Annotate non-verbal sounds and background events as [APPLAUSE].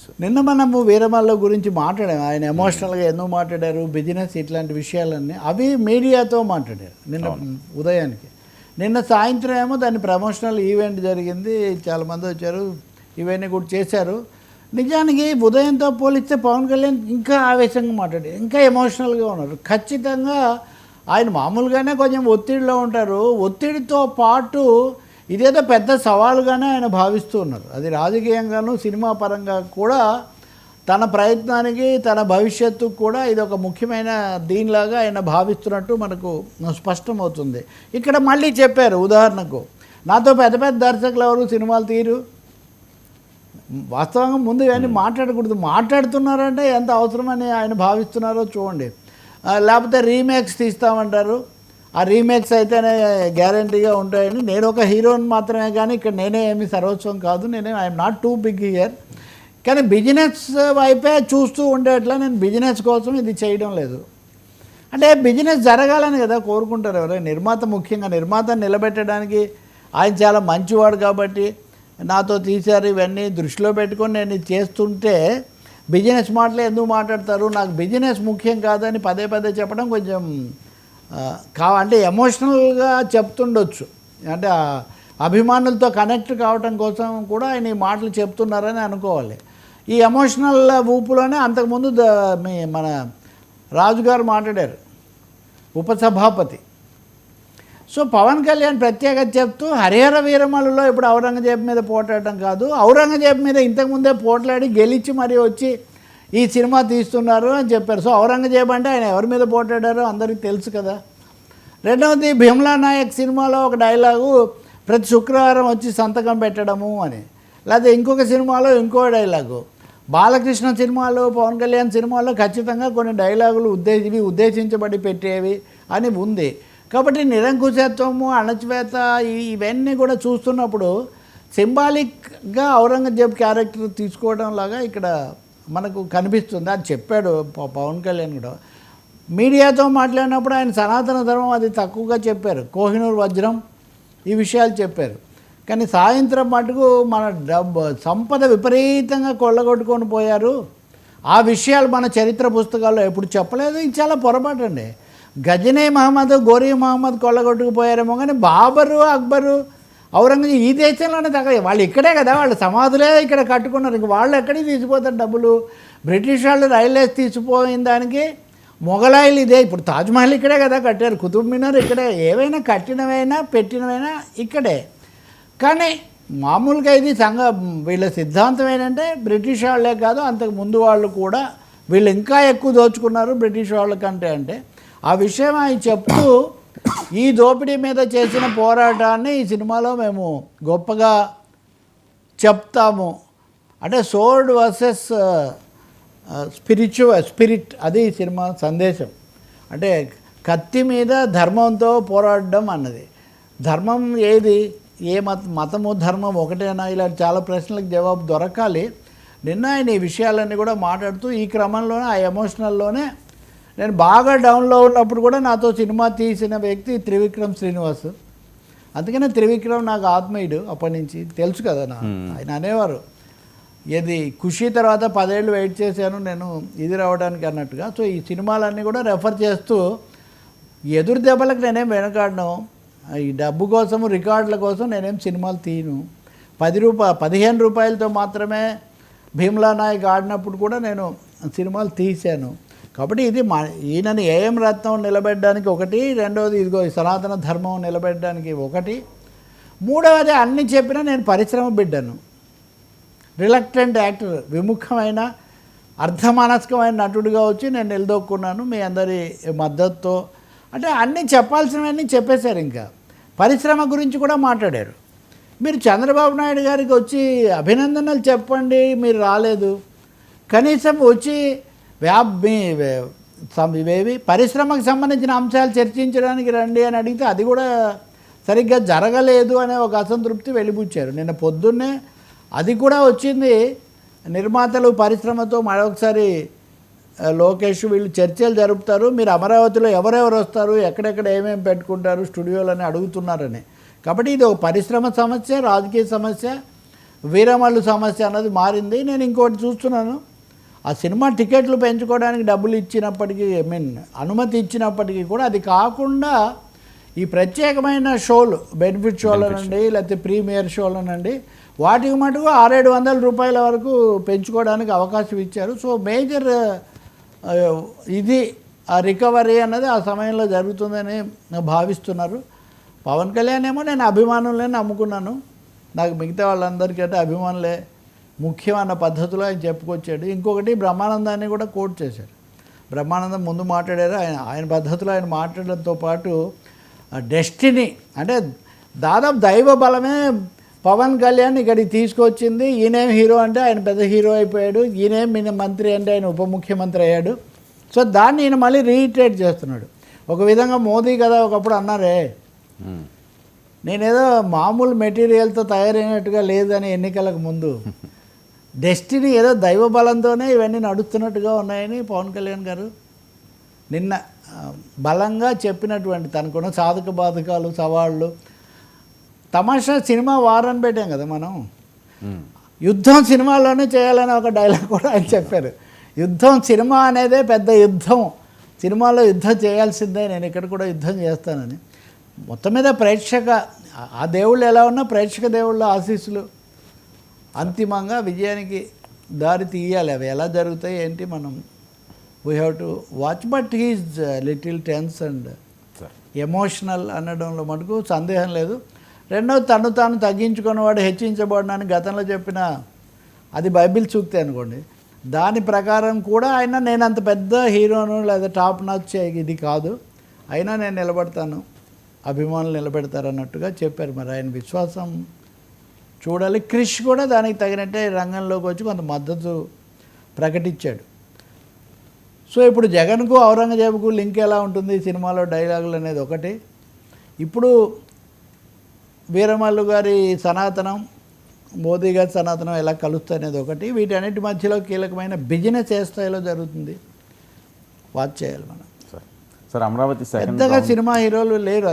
తెలుసు. నిన్న మనము వీరమల్ల గురించి మాట్లాడాము. ఆయన ఎమోషనల్గా ఎందుకు మాట్లాడారు బిజినెస్ ఇట్లాంటి విషయాలన్నీ అవి మీడియాతో మాట్లాడారు నిన్న ఉదయానికి. నిన్న సాయంత్రం ఏమో దాని ప్రమోషనల్ ఈవెంట్ జరిగింది. చాలామంది వచ్చారు ఇవన్నీ కూడా చేశారు. నిజానికి ఉదయంతో పోలిస్తే పవన్ కళ్యాణ్ ఇంకా ఆవేశంగా మాట్లాడారు ఇంకా ఎమోషనల్గా ఉన్నారు. ఖచ్చితంగా ఆయన మామూలుగానే కొంచెం ఒత్తిడిలో ఉంటారు. ఒత్తిడితో పాటు ఇదేదో పెద్ద సవాలుగానే ఆయన భావిస్తూ ఉన్నారు. అది రాజకీయంగాను సినిమా పరంగా కూడా తన ప్రయత్నానికి తన భవిష్యత్తు కూడా ఇది ఒక ముఖ్యమైన దీనిలాగా ఆయన భావిస్తున్నట్టు మనకు స్పష్టమవుతుంది. ఇక్కడ మళ్ళీ చెప్పారు ఉదాహరణకు నాతో పెద్ద పెద్ద దర్శకులు ఎవరు సినిమాలు తీరు? వాస్తవంగా ముందు ఇవన్నీ మాట్లాడకూడదు. మాట్లాడుతున్నారంటే ఎంత అవసరమని ఆయన భావిస్తున్నారో చూడండి. లేకపోతే రీమేక్స్ తీస్తామంటారు. ఆ రీమేక్స్ అయితేనే గ్యారంటీగా ఉంటాయని. నేను ఒక హీరోని మాత్రమే కానీ ఇక్కడ నేనే ఏమి సర్వోత్సవం కాదు. నేనే I'm not too big year కానీ బిజినెస్ వైపే చూస్తూ ఉండేట్లా నేను బిజినెస్ కోసం ఇది చేయడం లేదు. అంటే బిజినెస్ జరగాలని కదా కోరుకుంటారు ఎవరైనా నిర్మాత ముఖ్యంగా నిర్మాత నిలబెట్టడానికి ఆయన చాలా మంచివాడు కాబట్టి నాతో తీశారు ఇవన్నీ దృష్టిలో పెట్టుకొని నేను ఇది చేస్తుంటే బిజినెస్ మాటలే ఎందుకు మాట్లాడతారు? నాకు బిజినెస్ ముఖ్యం కాదని పదే పదే చెప్పడం కొంచెం ఆ, కా అంటే ఎమోషనల్గా చెప్తుండొచ్చు. అంటే అభిమానులతో కనెక్ట్ కావటం కోసం కూడా ఆయన ఈ మాటలు చెప్తున్నారని అనుకోవాలి. ఈ ఎమోషనల్ ఊపులోనే అంతకుముందు ద- మీ మన రాజుగారు మాట్లాడారు. ఉపసభాపతి. సో పవన్ కళ్యాణ్ ప్రత్యేకత చెప్తూ హరిహర వీరమలలో ఇప్పుడు ఔరంగజేబు మీద పోట్లాడటం కాదు ఔరంగజేబు మీద ఇంతకుముందే పోట్లాడి గెలిచి మరి వచ్చి ఈ సినిమా తీస్తున్నారు అని చెప్పారు. సో ఔరంగజేబు అంటే ఆయన ఎవరి మీద పోటాడారో అందరికీ తెలుసు కదా. రెండవది భీమ్లా నాయక్ సినిమాలో ఒక డైలాగు ప్రతి శుక్రవారం వచ్చి సంతకం పెట్టడము అని. లేకపోతే ఇంకొక సినిమాలో ఇంకో డైలాగు. బాలకృష్ణ సినిమాలో పవన్ కళ్యాణ్ సినిమాలో ఖచ్చితంగా కొన్ని డైలాగులు ఉద్దేశి ఇవి ఉద్దేశించబడి పెట్టేవి అని ఉంది. కాబట్టి నిరంకుశత్వము అణచివేత ఇవన్నీ కూడా చూస్తున్నప్పుడు సింబాలిక్గా ఔరంగజేబ్ క్యారెక్టర్ తీసుకోవడం లాగా ఇక్కడ మనకు కనిపిస్తుంది అని చెప్పాడు పవన్ కళ్యాణ్ కూడా. మీడియాతో మాట్లాడినప్పుడు ఆయన సనాతన ధర్మం అది తక్కువగా చెప్పారు. కోహినూర్ వజ్రం ఈ విషయాలు చెప్పారు. కానీ సాయంత్రం మటుకు మన డబ్బు సంపద విపరీతంగా కొల్లగొట్టుకొని పోయారు. ఆ విషయాలు మన చరిత్ర పుస్తకాల్లో ఎప్పుడు చెప్పలేదు. ఇది చాలా పొరపాటు అండి. గజనీ మహమ్మద్ గోరీ మహమ్మద్ కొల్లగొట్టుకుపోయారేమో కానీ బాబరు అక్బరు ఔరంగజేబ్ ఈ దేశంలోనే తగ్గ వాళ్ళు ఇక్కడే కదా వాళ్ళు సమాధులే ఇక్కడ కట్టుకున్నారు. ఇంక వాళ్ళు ఎక్కడికి తీసిపోతారు డబ్బులు? బ్రిటిష్ వాళ్ళు రైల్వేస్ తీసిపోయిన దానికి మొఘలాయిలు ఇదే. ఇప్పుడు తాజ్మహల్ ఇక్కడే కదా కట్టారు. కుతుబ్ మినార్ ఇక్కడే. ఏవైనా కట్టినవైనా పెట్టినవైనా ఇక్కడే. కానీ మామూలుగా ఇది సంఘ వీళ్ళ సిద్ధాంతం ఏంటంటే బ్రిటిష్ వాళ్ళే కాదు అంతకు ముందు వాళ్ళు కూడా వీళ్ళు ఇంకా ఎక్కువ దోచుకున్నారు బ్రిటిష్ వాళ్ళ కంటే అంటే. ఆ విషయం ఆయన చెప్తూ ఈ దోపిడీ మీద చేసిన పోరాటాన్ని ఈ సినిమాలో మేము గొప్పగా చెప్తాము. అంటే సోర్డ్ వర్సెస్ స్పిరిచువల్ స్పిరిట్ అది ఈ సినిమా సందేశం. అంటే కత్తి మీద ధర్మంతో పోరాడడం అన్నది. ధర్మం ఏది? ఏ మత మతము ధర్మం ఒకటేనా? ఇలాంటి చాలా ప్రశ్నలకు జవాబు దొరకాలి. నిన్న ఆయన ఈ విషయాలన్నీ కూడా మాట్లాడుతూ ఈ క్రమంలోనే ఆ ఎమోషనల్లోనే నేను బాగా డౌన్లో ఉన్నప్పుడు కూడా నాతో సినిమా తీసిన వ్యక్తి త్రివిక్రమ్ శ్రీనివాస్. అందుకనే త్రివిక్రమ్ నాకు ఆత్మీయుడు అప్పటి నుంచి. తెలుసు కదా నా ఆయన అనేవారు. ఇది ఖుషి తర్వాత పదేళ్ళు వెయిట్ చేశాను నేను ఇది రావడానికి అన్నట్టుగా. సో ఈ సినిమాలన్నీ కూడా రెఫర్ చేస్తూ ఎదురు దెబ్బలకు నేనేం వెనకాడను. ఈ డబ్బు కోసము రికార్డుల కోసం నేనేం సినిమాలు తీయను. పది రూపా పదిహేను రూపాయలతో మాత్రమే భీమ్లా నాయక్ ఆడినప్పుడు కూడా నేను సినిమాలు తీశాను. కాబట్టి ఇది మా ఈయనని ఏఎం రత్నం నిలబెట్టడానికి ఒకటి రెండవది ఇదిగో సనాతన ధర్మం నిలబెట్టడానికి ఒకటి. మూడవది అన్ని చెప్పినా నేను పరిశ్రమ బిడ్డను. రిలక్టెంట్ యాక్టర్ విముఖమైన అర్ధమానస్కమైన నటుడిగా వచ్చి నేను నిలదొక్కున్నాను మీ అందరి మద్దతుతో. అంటే అన్నీ చెప్పాల్సినవన్నీ చెప్పేశారు ఇంకా. పరిశ్రమ గురించి కూడా మాట్లాడారు. మీరు చంద్రబాబు నాయుడు గారికి వచ్చి అభినందనలు చెప్పండి మీరు రాలేదు. కనీసం వచ్చి మీ ఇవేవి? పరిశ్రమకు సంబంధించిన అంశాలు చర్చించడానికి రండి అని అడిగితే అది కూడా సరిగ్గా జరగలేదు అనే ఒక అసంతృప్తి వెలిబుచ్చారు. నిన్న పొద్దున్నే అది కూడా వచ్చింది. నిర్మాతలు పరిశ్రమతో మరొకసారి లోకేష్ వీళ్ళు చర్చలు జరుపుతారు. మీరు అమరావతిలో ఎవరెవరు వస్తారు? ఎక్కడెక్కడ ఏమేమి పెట్టుకుంటారు? స్టూడియోలని అడుగుతున్నారని. కాబట్టి ఇది ఒక పరిశ్రమ సమస్య రాజకీయ సమస్య వీరమల్లు సమస్య అన్నది మారింది. నేను ఇంకోటి చూస్తున్నాను. ఆ సినిమా టికెట్లు పెంచుకోవడానికి డబ్బులు ఇచ్చినప్పటికీ ఐ మీన్ అనుమతి ఇచ్చినప్పటికీ కూడా అది కాకుండా ఈ ప్రత్యేకమైన షోలు బెనిఫిట్ షోలనండి లేకపోతే ప్రీమియర్ షోలనండి వాటికి మటుకు ఆరేడు వందల రూపాయల వరకు పెంచుకోవడానికి అవకాశం ఇచ్చారు. సో మేజర్ ఇది ఆ రికవరీ అన్నది ఆ సమయంలో జరుగుతుందని భావిస్తున్నారు. పవన్ కళ్యాణ్ ఏమో నేను అభిమానులనే నమ్ముకున్నాను. నాకు మిగతా వాళ్ళందరికంటే అభిమానులే ముఖ్యమైన పద్ధతిలో ఆయన చెప్పుకొచ్చాడు. ఇంకొకటి బ్రహ్మానందాన్ని కూడా కోట్ చేశారు బ్రహ్మానందం ముందు మాట్లాడారు. ఆయన ఆయన పద్ధతిలో ఆయన మాట్లాడడంతో పాటు డెస్టినీ అంటే దాదాపు దైవ బలమే పవన్ కళ్యాణ్ ఇక్కడికి తీసుకొచ్చింది. ఈయనేం హీరో అంటే ఆయన పెద్ద హీరో అయిపోయాడు. ఈయనేం ఈయన మంత్రి అంటే ఆయన ఉప ముఖ్యమంత్రి అయ్యాడు. సో దాన్ని ఈయన మళ్ళీ రీఇటరేట్ చేస్తున్నాడు. ఒక విధంగా మోదీ కదా ఒకప్పుడు అన్నారే. నేనేదో మామూలు మెటీరియల్తో తయారైనట్టుగా లేదని ఎన్నికలకు ముందు [LAUGHS] డెస్టినీ ఏదో దైవ బలంతోనే ఇవన్నీ నడుస్తున్నట్టుగా ఉన్నాయని పవన్ కళ్యాణ్ గారు నిన్న బలంగా చెప్పినటువంటి తనకున్న సాధక బాధకాలు సవాళ్ళు. తమాషా సినిమా వారని పెట్టాం కదా మనం. యుద్ధం సినిమాలోనే చేయాలని ఒక డైలాగ్ కూడా ఆయన చెప్పారు. యుద్ధం సినిమా అనేదే పెద్ద యుద్ధం. సినిమాలో యుద్ధం చేయాల్సిందే నేను ఇక్కడ కూడా యుద్ధం చేస్తానని. మొత్తం మీద ప్రేక్షక ఆ దేవుళ్ళు ఎలా ఉన్నా ప్రేక్షక దేవుళ్ళ ఆశీస్సులు అంతిమంగా విజయానికి దారి తీయాలి. అవి ఎలా జరుగుతాయి ఏంటి మనం we have to watch but he's little tense and emotional అనడంలో మటుకు సందేహం లేదు. రెండవది తను తాను తగ్గించుకున్నవాడు హెచ్చించబడినని గతంలో చెప్పిన అది బైబిల్ సూక్తి అనుకోండి. దాని ప్రకారం కూడా ఆయన నేను అంత పెద్ద హీరోను లేదా టాప్ నాచ్ ఇది కాదు. అయినా నేను నిలబడతాను. అభిమానులు నిలబెడతారు అన్నట్టుగా చెప్పారు. మరి ఆయన విశ్వాసం చూడాలి. క్రిష్ కూడా దానికి తగినట్టే రంగంలోకి వచ్చి కొంత మద్దతు ప్రకటించాడు. సో ఇప్పుడు జగన్కు ఔరంగజేబుకు లింక్ ఎలా ఉంటుంది? సినిమాలో డైలాగులు అనేది ఒకటి. ఇప్పుడు వీరమల్లు గారి సనాతనం మోదీ గారి సనాతనం ఎలా కలుస్తాయి అనేది ఒకటి. వీటన్నిటి మధ్యలో కీలకమైన బిజినెస్ ఏ స్థాయిలో జరుగుతుంది? వాచ్ చేయాలి మనం. సార్. అమరావతి పెద్దగా సినిమా హీరోలు లేరు. అది